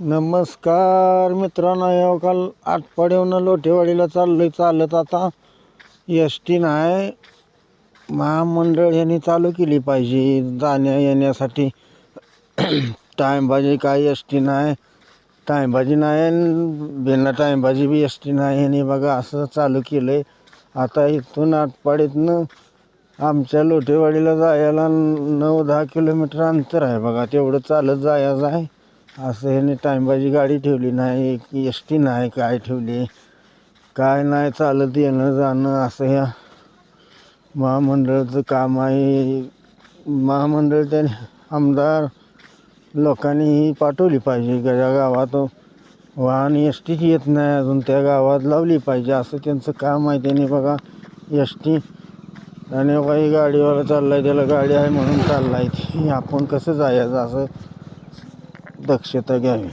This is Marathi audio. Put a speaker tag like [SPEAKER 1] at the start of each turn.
[SPEAKER 1] नमस्कार मित्रांनो या काल आठपाड्यावनं लोटेवाडीला चाललोय चालत आता एस टी नाही महामंडळ यांनी चालू केली पाहिजे जाण्या येण्यासाठी. टाईमबाजी काय एस टी नाही टाईमबाजी नाही बिना टाईमबाजी बी एस टी नाही यांनी बघा असं चालू केलं आहे आता इथून आठपाडीतनं आमच्या लोटेवाडीला जायला नऊ दहा किलोमीटर अंतर आहे बघा तेवढं चालत जायचं आहे असं ह्याने टाईमबाजी गाडी ठेवली नाही एस टी नाही काय ठेवली काय नाही चालत येणं जाणं असं ह्या महामंडळाचं काम आहे. महामंडळ त्याने आमदार लोकांनी ही पाठवली पाहिजे. ज्या गावात वाहन एस टीची येत नाही अजून त्या गावात लावली पाहिजे. असं त्यांचं काम आहे. त्यांनी बघा एस टी आणि काही गाडीवाला चाललाय त्याला गाडी आहे म्हणून चाललाय. आपण कसं जायचं? असं दक्षता घ्यावी